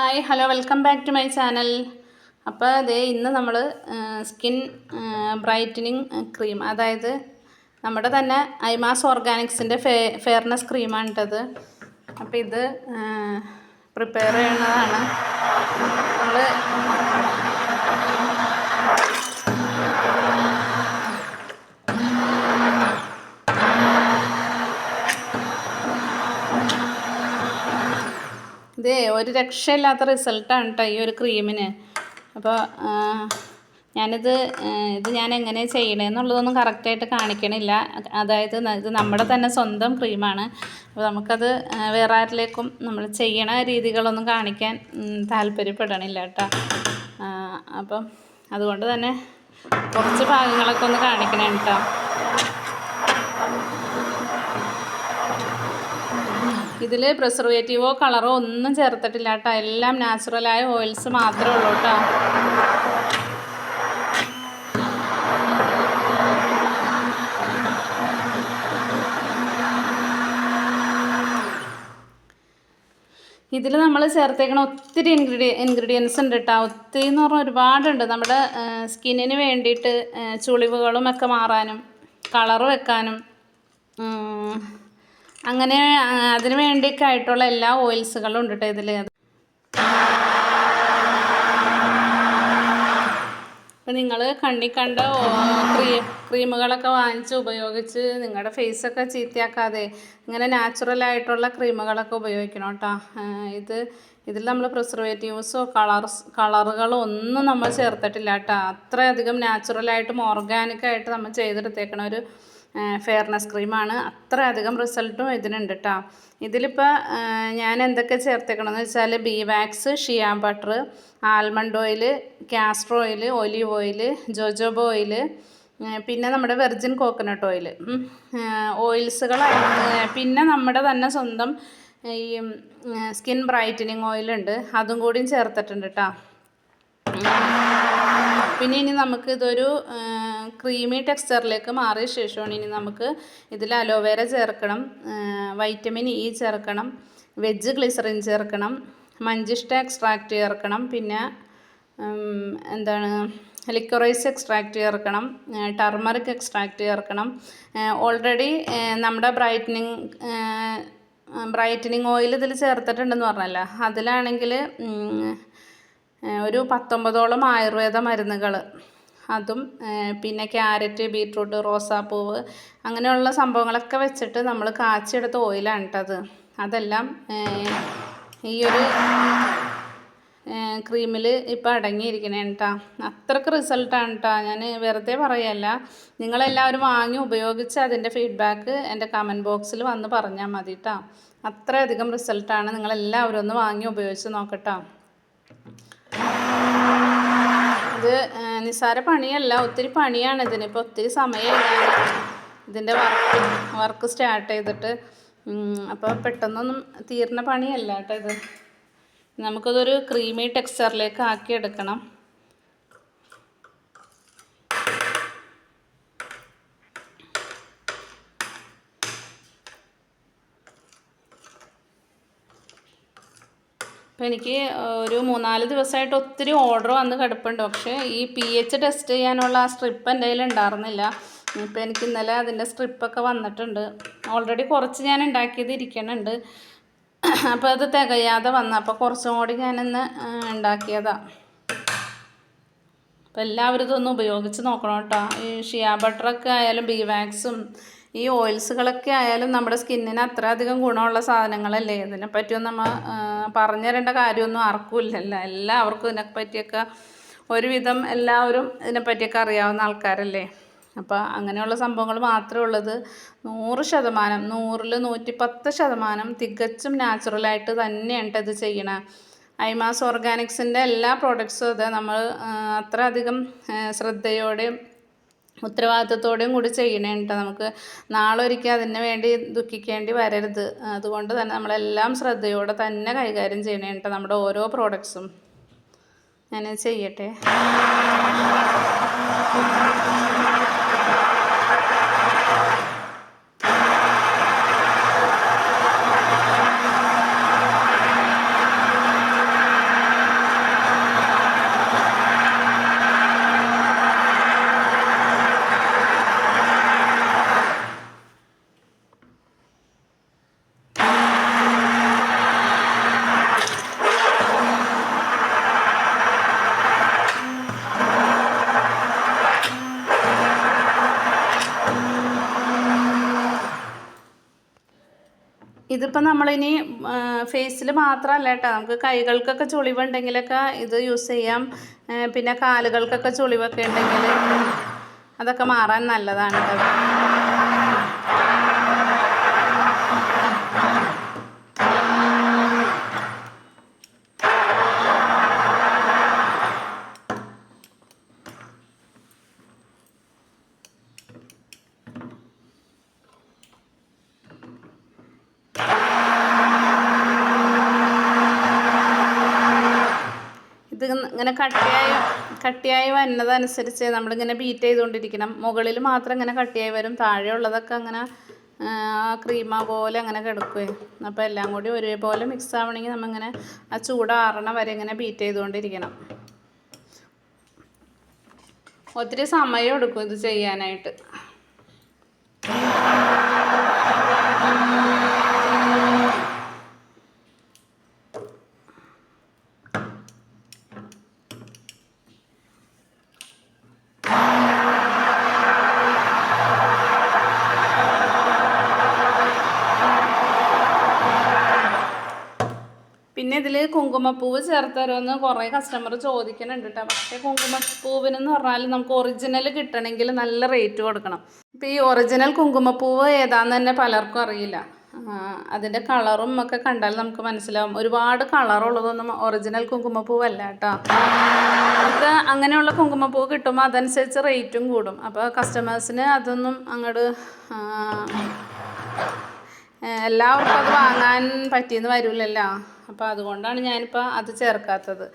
Hi hello welcome back to my channel. അപ്പോൾ അതേ ഇന്ന് നമ്മൾ സ്കിൻ ബ്രൈറ്റനിങ് ക്രീം അതായത് നമ്മുടെ തന്നെ ഐമാസ് ഓർഗാനിക്സിന്റെ ഫേ ഫെയർനെസ് ക്രീമാണ് ഇട്ടത് അപ്പോൾ ഇത് പ്രിപ്പയർ ചെയ്യുന്നതാണ്. നമ്മൾ ഇത് ഒരു രക്ഷയില്ലാത്ത റിസൾട്ടാണ് കേട്ടോ ഈ ഒരു ക്രീമിന്. അപ്പോൾ ഞാനിത് ഇത് ഞാൻ എങ്ങനെ ചെയ്യണമെന്നുള്ളതൊന്നും കറക്റ്റായിട്ട് കാണിക്കണില്ല. അതായത് ഇത് നമ്മുടെ തന്നെ സ്വന്തം ക്രീമാണ്. അപ്പോൾ നമുക്കത് വേറെ ആരിലേക്കും നമ്മൾ ചെയ്യണ രീതികളൊന്നും കാണിക്കാൻ താല്പര്യപ്പെടണില്ല കേട്ടോ അപ്പം അതുകൊണ്ട് തന്നെ കുറച്ച് ഭാഗങ്ങളൊക്കെ ഒന്ന് കാണിക്കണം കേട്ടോ ഇതിൽ പ്രിസർവേറ്റീവോ കളറോ ഒന്നും ചേർത്തിട്ടില്ല കേട്ടോ എല്ലാം നാച്ചുറലായ ഓയിൽസ് മാത്രമേ ഉള്ളൂ കേട്ടോ ഇതിൽ നമ്മൾ ചേർത്തേക്കണ ഒത്തിരി ഇൻഗ്രീഡിയ ഇൻഗ്രീഡിയൻസ് ഉണ്ട് കേട്ടോ ഒത്തിരി എന്ന് പറഞ്ഞാൽ ഒരുപാടുണ്ട്. നമ്മുടെ സ്കിന്നിന് വേണ്ടിയിട്ട് ചുളിവുകളും ഒക്കെ മാറാനും കളർ വെക്കാനും അങ്ങനെ അതിന് വേണ്ടിയൊക്കെ ആയിട്ടുള്ള എല്ലാ ഓയിൽസുകളും ഉണ്ട് കേട്ടോ ഇതിൽ അപ്പം നിങ്ങൾ കണ്ണി കണ്ട ക്രീം ക്രീമുകളൊക്കെ വാങ്ങിച്ച് ഉപയോഗിച്ച് നിങ്ങളുടെ ഫേസൊക്കെ ചീത്തയാക്കാതെ ഇങ്ങനെ നാച്ചുറലായിട്ടുള്ള ക്രീമുകളൊക്കെ ഉപയോഗിക്കണം കേട്ടോ ഇത് ഇതിൽ നമ്മൾ പ്രിസർവേറ്റീവ്സോ കളർസ് കളറുകളോ ഒന്നും നമ്മൾ ചേർത്തിട്ടില്ല കേട്ടോ അത്രയധികം നാച്ചുറലായിട്ടും ഓർഗാനിക്കായിട്ട് നമ്മൾ ചെയ്തെടുത്തേക്കണ ഒരു ഫെയർനെസ് ക്രീമാണ് അത്ര അധികം റിസൾട്ടും ഇതിനുണ്ട് കേട്ടോ ഇതിലിപ്പോൾ ഞാൻ എന്തൊക്കെ ചേർത്തേക്കണമെന്ന് വെച്ചാൽ beeswax shea butter almond oil castor oil olive oil jojoba oil പിന്നെ നമ്മുടെ വെർജിൻ കോക്കനട്ട് ഓയിൽ ഓയിൽസുകൾ പിന്നെ നമ്മുടെ തന്നെ സ്വന്തം ഈ സ്കിൻ ബ്രൈറ്റനിങ് ഓയിലുണ്ട് അതും കൂടിയും ചേർത്തിട്ടുണ്ട് കേട്ടോ പിന്നെ ഇനി നമുക്ക് ഇതൊരു ക്രീമി ടെക്സ്ചറിലേക്ക് മാറിയ ശേഷമാണ് ഇനി നമുക്ക് ഇതിൽ അലോവേര ചേർക്കണം വൈറ്റമിൻ ഇ ചേർക്കണം വെജ് ഗ്ലിസറിൻ ചേർക്കണം മഞ്ചിഷ്ട എക്സ്ട്രാക്റ്റ് ചേർക്കണം പിന്നെ എന്താണ് ലിക്വറൈസ് എക്സ്ട്രാക്റ്റ് ചേർക്കണം ടർമറിക് എക്സ്ട്രാക്റ്റ് ചേർക്കണം ഓൾറെഡി നമ്മുടെ ബ്രൈറ്റനിങ് ബ്രൈറ്റനിങ് ഓയിൽ ഇതിൽ ചേർത്തിട്ടുണ്ടെന്ന് പറഞ്ഞല്ലോ. അതിലാണെങ്കിൽ ഒരു പത്തൊമ്പതോളം ആയുർവേദ മരുന്നുകൾ അതും പിന്നെ ക്യാരറ്റ് ബീട്രൂട്ട് റോസാപ്പൂവ് അങ്ങനെയുള്ള സംഭവങ്ങളൊക്കെ വെച്ചിട്ട് നമ്മൾ കാച്ചിയെടുത്ത ഓയിലാണ് കേട്ടത് അതെല്ലാം ഈ ഒരു ക്രീമിൽ ഇപ്പോൾ അടങ്ങിയിരിക്കണേ കേട്ടോ അത്രയ്ക്ക് റിസൾട്ടാണ് കേട്ടോ ഞാൻ വെറുതെ പറയല്ല. നിങ്ങളെല്ലാവരും വാങ്ങി ഉപയോഗിച്ച് അതിന്റെ ഫീഡ്ബാക്ക് എന്റെ കമന്റ് ബോക്സിൽ വന്ന് പറഞ്ഞാൽ മതി കേട്ടോ അത്രയധികം റിസൾട്ടാണ് നിങ്ങളെല്ലാവരും ഒന്ന് വാങ്ങി ഉപയോഗിച്ച് നോക്കട്ടോ ഇത് നിസ്സാര പണിയല്ല ഒത്തിരി പണിയാണ് ഇതിന്. ഇപ്പോൾ ഒത്തിരി സമയമില്ല ഇതിന്റെ വർക്ക് വർക്ക് സ്റ്റാർട്ട് ചെയ്തിട്ട്. അപ്പോൾ പെട്ടെന്നൊന്നും തീർന്ന പണിയല്ല കേട്ടോ ഇത്. നമുക്കതൊരു ക്രീമി ടെക്സ്ചറിലേക്ക് ആക്കി എടുക്കണം അപ്പോൾ എനിക്ക് ഒരു മൂന്നാൽ ദിവസമായിട്ട് ഒത്തിരി ഓർഡർ വന്ന് കിടപ്പുണ്ട്. പക്ഷേ ഈ പി എച്ച് ടെസ്റ്റ് ചെയ്യാനുള്ള ആ സ്ട്രിപ്പ് എന്റെ കയ്യിൽ ഉണ്ടായിരുന്നില്ല. ഇപ്പോൾ എനിക്ക് ഇന്നലെ അതിന്റെ സ്ട്രിപ്പൊക്കെ വന്നിട്ടുണ്ട്. ഓൾറെഡി കുറച്ച് ഞാൻ ഉണ്ടാക്കിയത് ഇരിക്കണുണ്ട് അപ്പോൾ അത് തികയാതെ വന്നു. അപ്പോൾ കുറച്ചും കൂടി ഞാനിന്ന് ഉണ്ടാക്കിയതാണ് അപ്പോൾ എല്ലാവരും ഇതൊന്ന് ഉപയോഗിച്ച് നോക്കണം കേട്ടോ. ഈ ഷിയാ ബട്ടറൊക്കെ ആയാലും ബി വാക്സും ഈ ഓയിൽസുകളൊക്കെ ആയാലും നമ്മുടെ സ്കിന്നിന് അത്ര അധികം ഗുണമുള്ള സാധനങ്ങളല്ലേ? ഇതിനെപ്പറ്റിയൊന്നും നമ്മൾ പറഞ്ഞു തരേണ്ട കാര്യമൊന്നും ആർക്കും ഇല്ലല്ലോ എല്ലാവർക്കും ഇതിനെപ്പറ്റിയൊക്കെ ഒരുവിധം എല്ലാവരും ഇതിനെപ്പറ്റിയൊക്കെ അറിയാവുന്ന ആൾക്കാരല്ലേ? അപ്പോൾ അങ്ങനെയുള്ള സംഭവങ്ങൾ മാത്രമേ ഉള്ളത് നൂറ് ശതമാനം നൂറിൽ നൂറ്റി പത്ത് ശതമാനം തികച്ചും നാച്ചുറലായിട്ട് തന്നെയാണ് ഇത് ചെയ്യണ. ഐമാസ് ഓർഗാനിക്സിന്റെ എല്ലാ പ്രോഡക്ട്സും അതെ നമ്മൾ അത്ര അധികം ശ്രദ്ധയോടെയും ഉത്തരവാദിത്തത്തോടെയും കൂടി ചെയ്യണേ കേട്ടോ നമുക്ക് നാളെ ഒരിക്കൽ അതിന് വേണ്ടി ദുഃഖിക്കേണ്ടി വരരുത്. അതുകൊണ്ട് തന്നെ നമ്മളെല്ലാം ശ്രദ്ധയോടെ തന്നെ കൈകാര്യം ചെയ്യണേ കേട്ടോ നമ്മുടെ ഓരോ പ്രോഡക്ട്സും ഞാൻ ചെയ്യട്ടെ. ഇതിപ്പോൾ നമ്മളിനി ഫേസിൽ മാത്രമല്ല കേട്ടോ നമുക്ക് കൈകൾക്കൊക്കെ ചുളിവുണ്ടെങ്കിലൊക്കെ ഇത് യൂസ് ചെയ്യാം. പിന്നെ കാലുകൾക്കൊക്കെ ചുളിവൊക്കെ ഉണ്ടെങ്കിൽ അതൊക്കെ മാറാൻ നല്ലതാണ് കേട്ടോ ഇത് ഇങ്ങനെ കട്ടിയായി കട്ടിയായി വരുന്നതനുസരിച്ച് നമ്മളിങ്ങനെ ബീറ്റ് ചെയ്തുകൊണ്ടിരിക്കണം. മുകളിൽ മാത്രം ഇങ്ങനെ കട്ടിയായി വരും. താഴെയുള്ളതൊക്കെ അങ്ങനെ ക്രീമ പോലെ അങ്ങനെ കിടക്കുവേ. അപ്പോൾ എല്ലാം കൂടി ഒരേപോലെ മിക്സ് ആവണമെങ്കിൽ നമ്മളിങ്ങനെ ആ ചൂടാറണ വരെ ഇങ്ങനെ ബീറ്റ് ചെയ്തുകൊണ്ടിരിക്കണം. ഒത്തിരി സമയം എടുക്കും ഇത് ചെയ്യാനായിട്ട് പിന്നെ ഇതിൽ കുങ്കുമപ്പൂവ് ചേർത്ത് തരുമെന്ന് കുറേ കസ്റ്റമർ ചോദിക്കുന്നുണ്ട് കേട്ടോ പക്ഷേ കുങ്കുമപ്പൂവിനെന്ന് പറഞ്ഞാൽ നമുക്ക് ഒറിജിനൽ കിട്ടണമെങ്കിൽ നല്ല റേറ്റ് കൊടുക്കണം. ഇപ്പം ഈ ഒറിജിനൽ കുങ്കുമപ്പൂവ് ഏതാന്ന് തന്നെ പലർക്കും അറിയില്ല. അതിന്റെ കളറും ഒക്കെ കണ്ടാൽ നമുക്ക് മനസ്സിലാവും. ഒരുപാട് കളറുള്ളതൊന്നും ഒറിജിനൽ കുങ്കുമപ്പൂവല്ല കേട്ടോ നമുക്ക് അങ്ങനെയുള്ള കുങ്കുമപ്പൂ കിട്ടുമ്പോൾ അതനുസരിച്ച് റേറ്റും കൂടും. അപ്പോൾ കസ്റ്റമേഴ്സിന് അതൊന്നും അങ്ങോട്ട് എല്ലാവർക്കും അത് വാങ്ങാൻ പറ്റിയെന്ന് വരില്ലല്ലോ അപ്പോൾ അതുകൊണ്ടാണ് ഞാനിപ്പോൾ അത് ചേർക്കാത്തത്.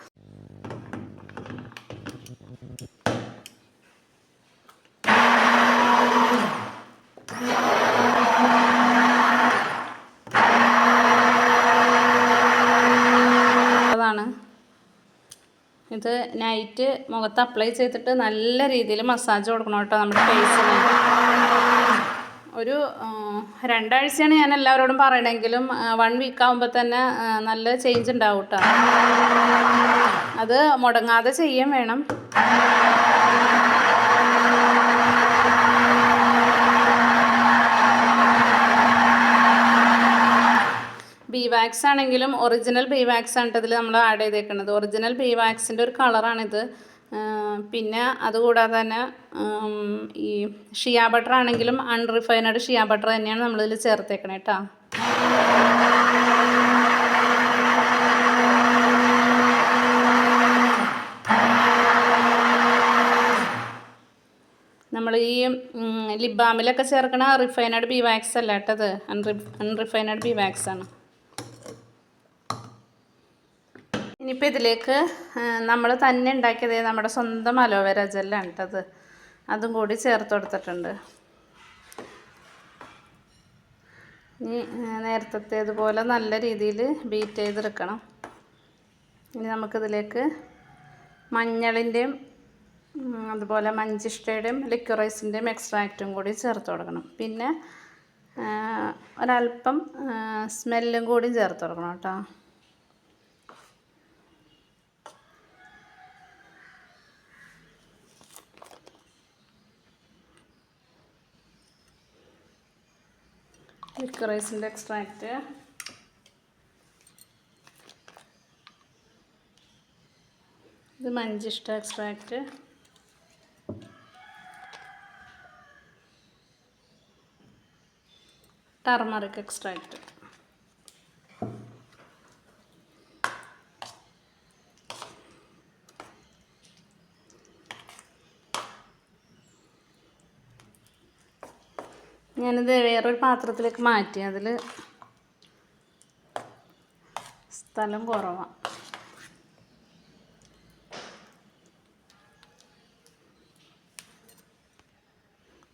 അതാണ്. ഇത് നൈറ്റ് മുഖത്ത് അപ്ലൈ ചെയ്തിട്ട് നല്ല രീതിയിൽ മസാജ് കൊടുക്കണം കേട്ടോ നമ്മുടെ ഫേസിന് ഒരു രണ്ടാഴ്ചയാണ് ഞാൻ എല്ലാവരോടും പറയണമെങ്കിലും വൺ വീക്ക് ആകുമ്പോൾ തന്നെ നല്ല ചേഞ്ച് ഉണ്ടാവും കേട്ടോ അത് മുടങ്ങാതെ ചെയ്യാൻ വേണം. ബി വാക്സ് ആണെങ്കിലും ഒറിജിനൽ ബി വാക്സ് ആണ് ഇതിൽ നമ്മൾ ആഡ് ചെയ്തേക്കുന്നത് ഒറിജിനൽ ബി വാക്സിന്റെ ഒരു കളറാണിത് പിന്നെ അതുകൂടാതെ തന്നെ ഈ ഷിയാ ബട്ടർ ആണെങ്കിലും അൺറിഫൈനഡ് ഷിയാ ബട്ടർ തന്നെയാണ് നമ്മളിതിൽ ചേർത്തേക്കണേ കേട്ടോ നമ്മൾ ഈ ലിബാമിലൊക്കെ ചേർക്കണ റിഫൈനഡ് ബി വാക്സ് അല്ല കേട്ടത്. അൺറി അൺറിഫൈനഡ് ബി വാക്സ് ആണ്. ഇനിയിപ്പോൾ ഇതിലേക്ക് നമ്മൾ തന്നെ ഉണ്ടാക്കിയത് നമ്മുടെ സ്വന്തം അലോവേര ജെല്ലാണ് കേട്ടത് അതും. കൂടി ചേർത്ത് കൊടുത്തിട്ടുണ്ട്. ഇനി നേരത്തേതുപോലെ നല്ല രീതിയിൽ ബീറ്റ് ചെയ്തെടുക്കണം. ഇനി നമുക്കിതിലേക്ക് മഞ്ഞളിന്റെയും അതുപോലെ മഞ്ചിഷ്ടയുടെയും ലിക്വറൈസിന്റെയും എക്സ്ട്രാക്റ്റും കൂടി ചേർത്ത് കൊടുക്കണം. പിന്നെ ഒരൽപ്പം സ്മെല്ലും കൂടി ചേർത്ത് കൊടുക്കണം കേട്ടോ ലിക്വറൈസിന്റെ എക്സ്ട്രാക്റ്റ് ഇത് മഞ്ചിഷ്ട എക്സ്ട്രാക്റ്റ് ടർമറിക് എക്സ്ട്രാക്റ്റ് ഞാനിത് വേറൊരു പാത്രത്തിലേക്ക് മാറ്റി. അതിൽ സ്ഥലം കുറവാണ്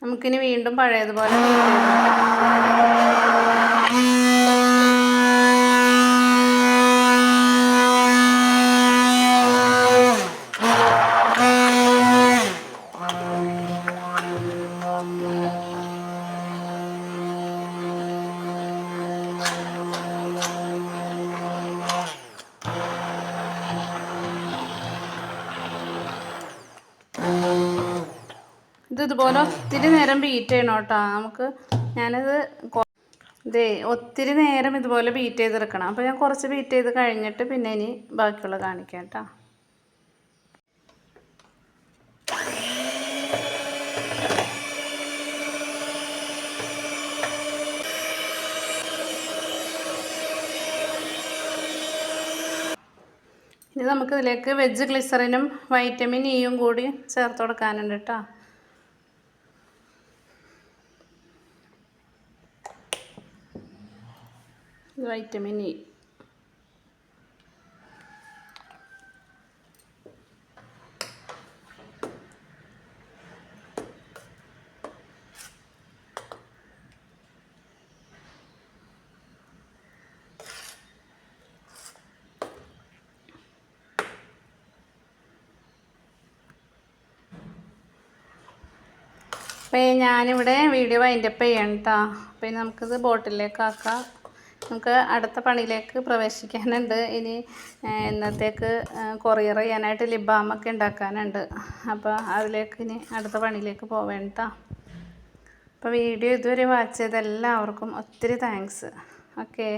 നമുക്കിനി വീണ്ടും പഴയതുപോലെ ഇത് ഇതുപോലെ ഒത്തിരി നേരം ബീറ്റ് ചെയ്യണം കേട്ടോ. നമുക്ക് ഞാനത് ഇതേ ഒത്തിരി നേരം ഇതുപോലെ ബീറ്റ് ചെയ്തെടുക്കണം. അപ്പോൾ ഞാൻ കുറച്ച് ബീറ്റ് ചെയ്ത് കഴിഞ്ഞിട്ട് പിന്നെ ഇനി ബാക്കിയുള്ള കാണിക്കാം കേട്ടോ. ഇനി നമുക്കിതിലേക്ക് വെജ് ഗ്ലിസറിനും വൈറ്റമിൻ ഇയും കൂടി ചേർത്ത് കൊടുക്കാനുണ്ട് കേട്ടോ. Vitamin E. അപ്പോൾ ഞാനിവിടെ വീഡിയോ വൈൻഡപ്പ് ചെയ്യണം കേട്ടോ അപ്പോൾ നമുക്കിത് ബോട്ടിലേക്ക് ആക്കാം. നമുക്ക് അടുത്ത പണിയിലേക്ക് പ്രവേശിക്കാനുണ്ട്. ഇനി ഇന്നത്തേക്ക് കൊറിയർ ചെയ്യാനായിട്ട് ലിബാമൊക്കെ ബാമൊക്കെ ഉണ്ടാക്കാനുണ്ട്. അപ്പോൾ അതിലേക്ക് ഇനി അടുത്ത പണിയിലേക്ക് പോവേണ്ട അപ്പോൾ വീഡിയോ ഇതുവരെ വാച്ച് ചെയ്ത എല്ലാവർക്കും ഒത്തിരി താങ്ക്സ്. ഓക്കേ.